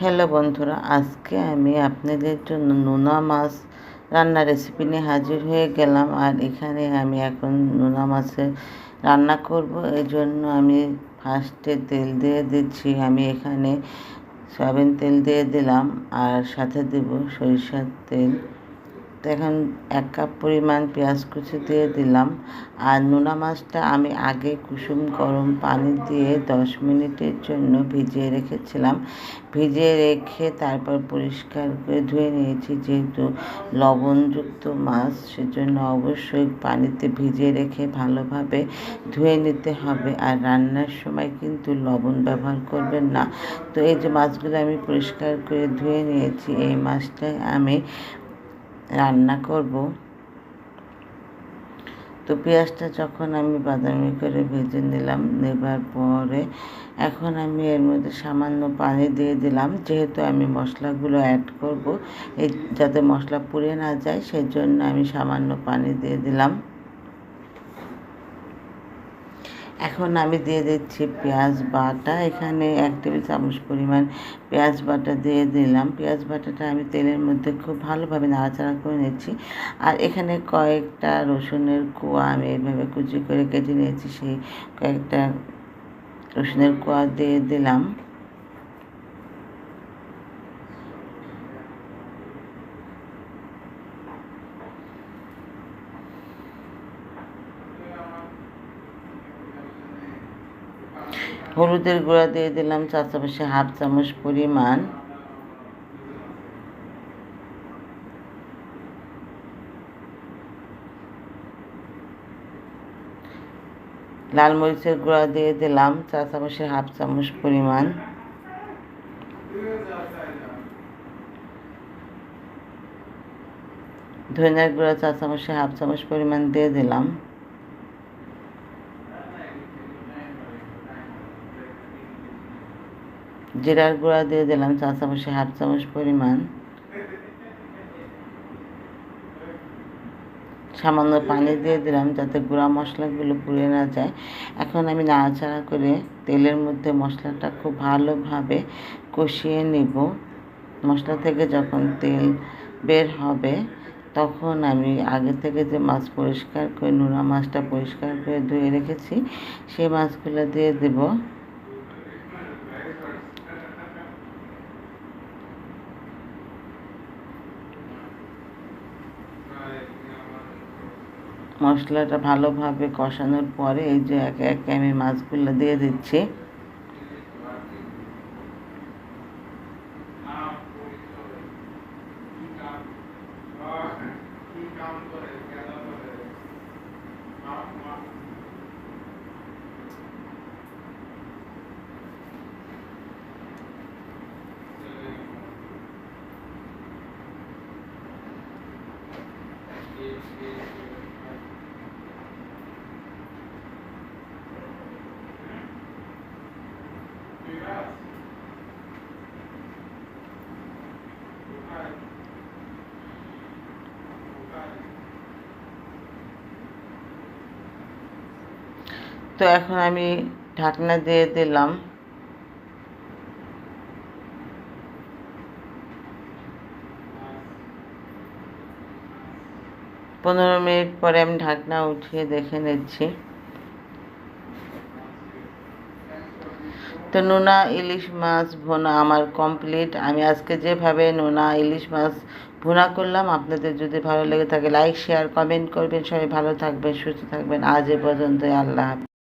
Hello বন্ধুরা, আজকে আমি আপনাদের জন্য নোনা মাছ রান্নার রেসিপি নিয়ে হাজির হয়ে গেলাম আর এখানে আমি এখন নোনা মাছের রান্না করব। এই জন্য আমি ফার্স্টে তেল দিয়ে দিচ্ছি, আমি এখানে সয়াবিন তেল দিয়ে দিলাম আর সাথে দেব সরিষার তেল। এখন এক কাপ পরিমাণ পেঁয়াজ কুচি দিয়ে দিলাম। আর নোনা মাছটা আমি আগে কুসুম গরম পানি দিয়ে দশ মিনিটের জন্য ভিজিয়ে রেখেছিলাম। ভিজিয়ে রেখে তারপর পরিষ্কার করে ধুয়ে নিয়েছি। যেহেতু লবণযুক্ত মাছ, সেজন্য অবশ্যই পানিতে ভিজিয়ে রেখে ভালোভাবে ধুয়ে নিতে হবে। আর রান্নার সময় কিন্তু লবণ ব্যবহার করবেন না। তো এই যে মাছগুলো আমি পরিষ্কার করে ধুয়ে নিয়েছি, এই মাছটাই আমি রান্না করব। তো পেঁয়াজটা যখন আমি বাদামি করে ভেজে নিলাম, নেবার পরে এখন আমি এর মধ্যে সামান্য পানি দিয়ে দিলাম। যেহেতু আমি মশলাগুলো অ্যাড করব, এই যাতে মশলা পুড়ে না যায় সেই জন্য আমি সামান্য পানি দিয়ে দিলাম। এখন আমি দিয়ে দিচ্ছি পেঁয়াজ বাটা। এখানে এক টেবিল চামচ পরিমাণ পেঁয়াজ বাটা দিয়ে দিলাম। পেঁয়াজ বাটাটা আমি তেলের মধ্যে খুব ভালোভাবে নাড়াচাড়া করে নিচ্ছি। আর এখানে কয়েকটা রসুনের কোয়া আমি এইভাবে কুচি করে কেটে নিয়েছি, সেই কয়েকটা রসুনের কোয়া দিয়ে দিলাম। হলুদের গুঁড়া দিয়ে দিলাম চা চামচে হাফ চামচ পরিমাণ। লাল মরিচের গুঁড়া দিয়ে দিলাম চা চামচের হাফ চামচ পরিমাণ। ধনিয়ার গুঁড়া চা চামচের হাফ চামচ পরিমাণ দিয়ে দিলাম। জিরার গুঁড়া দিয়ে দিলাম চা চামচে, হাফ চামচ পরিমাণ। সামান্য পানি দিয়ে দিলাম যাতে গুঁড়া মশলাগুলো পুড়ে না যায়। এখন আমি নাড়াচাড়া করে তেলের মধ্যে মশলাটা খুব ভালোভাবে কষিয়ে নিব। মশলা থেকে যখন তেল বের হবে, তখন আমি আগে থেকে যে মাছ পরিষ্কার করে, নোনা মাছটা পরিষ্কার করে ধুয়ে রেখেছি, সেই মাছগুলো দিয়ে দেবো। মশলাটা ভালোভাবে কষানোর পরে এই যে একে এক আমি মাছগুলো দিয়ে দিচ্ছি। তো এখন আমি ঢাকনা দিয়ে দিলাম। পনেরো মিনিট পরে আমি ঢাকনা উঠিয়ে দেখে নিচ্ছি। তো নোনা ইলিশ মাছ ভোনা আমার কমপ্লিট। আমি আজকে যেভাবে নোনা ইলিশ মাছ ভুনা করলাম, আপনাদের যদি ভালো লেগে থাকে, লাইক, শেয়ার, কমেন্ট করবেন। সবাই ভালো থাকবেন, সুস্থ থাকবেন। আজ এ পর্যন্ত আল্লাহ